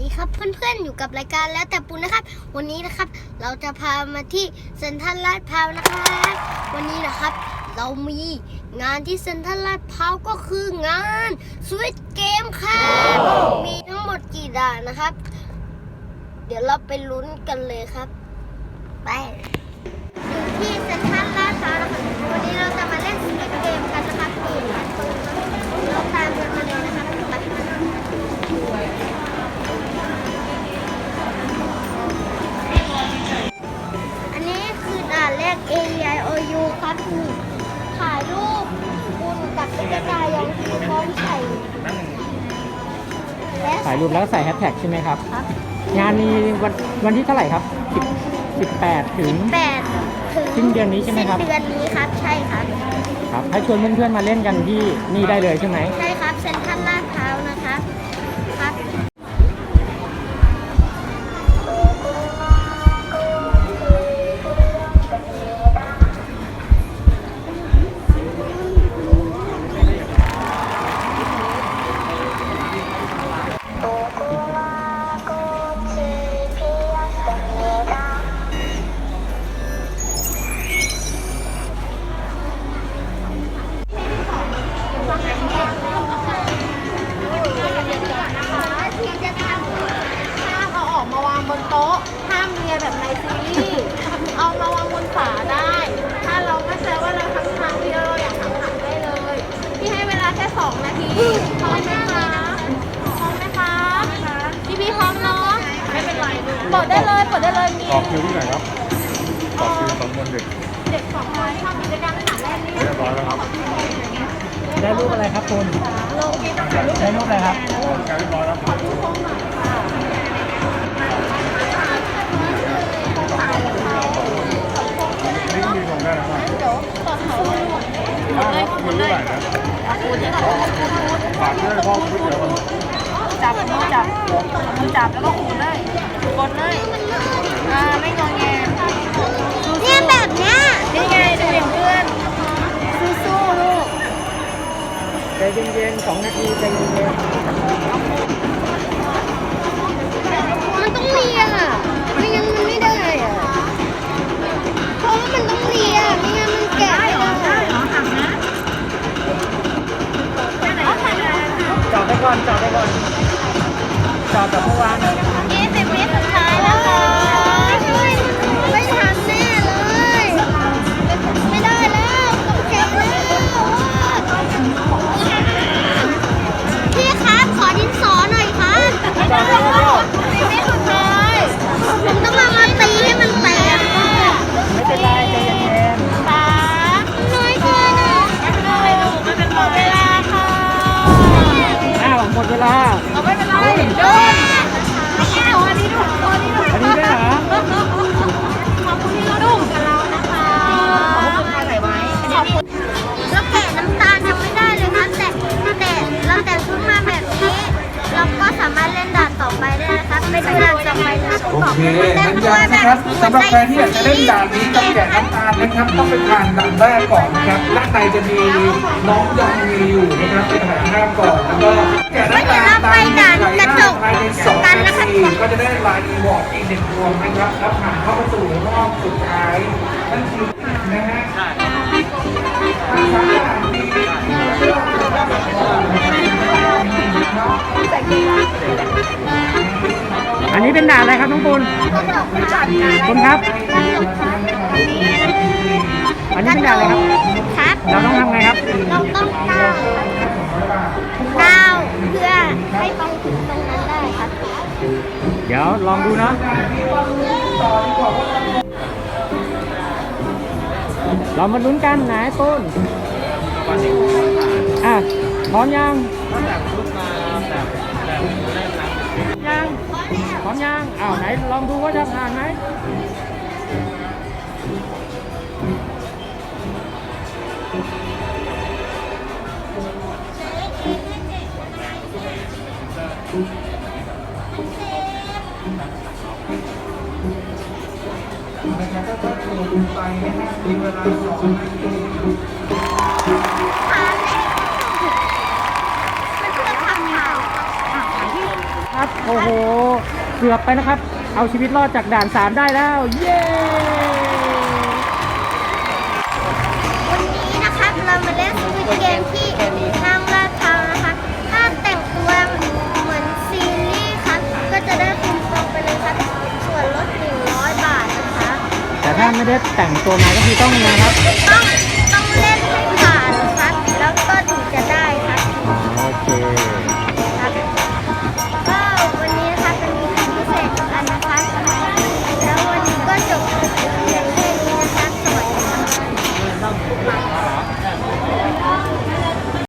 ดีครับเพื่อนๆอยู่กับรายการแล้วแต่ปูนะครับ วันนี้นะครับ เราจะพามาที่เซ็นทรัลลาดพร้าวนะครับวันนี้นะครับ เรามีงานที่เซ็นทรัลลาดพร้าวก็คืองานสวิตเกมครับมีทั้งหมดกี่ด่านนะครับ เดี๋ยวเราไปลุ้นกันเลยครับ ไปอยู่ที่เซ็นทรัลลาดพร้าวนะครับ นแรก A E I O U ครับคือถ่ายรูปคุณกับตุ๊กตายองที่พร้อมใส่และถ่ายรูปแล้วก็ใส่แฮชแท็กใช่ไหมครับ ครับ งานนี้วันวันที่เท่าไหร่ครับ10 18 ถึง แปดถึงสิ้นเดือนนี้ใช่ไหมครับ สิ้นเดือนนี้ครับ ใช่ครับ ครับให้ชวนเพื่อนๆมาเล่นกันที่นี่ได้เลยใช่ไหม ใช่ครับเซ็นทรัลลาดพร้าว รียแบบในซีรีส์เอามาวางบนฝาได้ ถ้าเราไม่ใช่ว่าเราทำทางที่เราอยากทำทางได้เลย พี่ให้เวลาแค่สองนาทีพร้อมไหมคะพร้อมไหมคะพี่พี่พร้อมเนาะไม่เป็นไรเปิดได้เลยเปิดได้เลยมีต่อคิวที่ไหนครับต่อคิวสำนวนเด็กเด็กสองคนทำกิจกรรมฐานแรกนี่เรียบร้อยแล้วครับได้รูปอะไรครับคุณได้รูปอะไรครับการเรียบร้อยแล้วครับนี่ ฝากด้วยพ่อพูดเดี๋ยวมันจับมือจับมือจับแล้วก็ขูดเลยกดเลยอ่าไม่งอแงเนี่ยแบบเนี้ยนี่ไงดูอย่างเพื่อนสู้ๆลูกใจเย็นๆสองนาทีใจเย็นมันต้องเลียอะ จ ได้นะครับเป็นด่านต่อไปนะโอเคงั้นยังนะครับสำหรับใครที่อยากจะเล่นด่านนี้กับแกะน้ำตาลนะครับต้องไปผ่านด่านแรกก่อนนะครับด้านในจะมีน้องยองมีอยู่นะครับไปถ่ายภาพก่อนแล้วก็แกะน้ำตาลตามที่ถ่ายภาพภายในสองนาทีก็จะได้ลายอีวอร์ดอีกหนึ่งดวงนะครับแล้วผ่านเข้ามาสู่รอบสุดท้ายนั่นคือนะฮะทางสามด่านมีเชื อกนะครับอันนี้เป็นด่านอะไรครับน้องปุณคุณครับ อันนี้เป็นด่านอะไรครับ ครับ เราต้องทำไงครับ เราต้องก้าวก้าวเพื่อให้ตรงถึงตรงนั้นได้ครับ เดี๋ยวลองดูเนาะเรามาลุ้นกันไหนปุณอะพร้อมยังยัง พร้อมยังอ้าวไหนลองดูว่าจะผ่านไหมนะครับก็จะถูกไปนะฮะมีเวลาสองนาทีผ่านแล้วมันเพื่อทำงานครับ โอ้โหเกือบไปนะครับ เอาชีวิตรอดจากด่าน 3 ได้แล้ว เย้วันนี้นะครับเรามาเล่นสวิตเกมที่ทางลาดพร้าวนะคะถ้าแต่งตัวเหมือนซีรีส์ครับ ก็จะได้คูปองไปเลยครับ ส่วนลด100 บาทนะคะแต่ถ้าไม่ได้แต่งตัวมาก็คือต้องนะครับต้องต้องเล่นให้ผ่านครับ แล้วก็ถึงจะได้ครับโอเค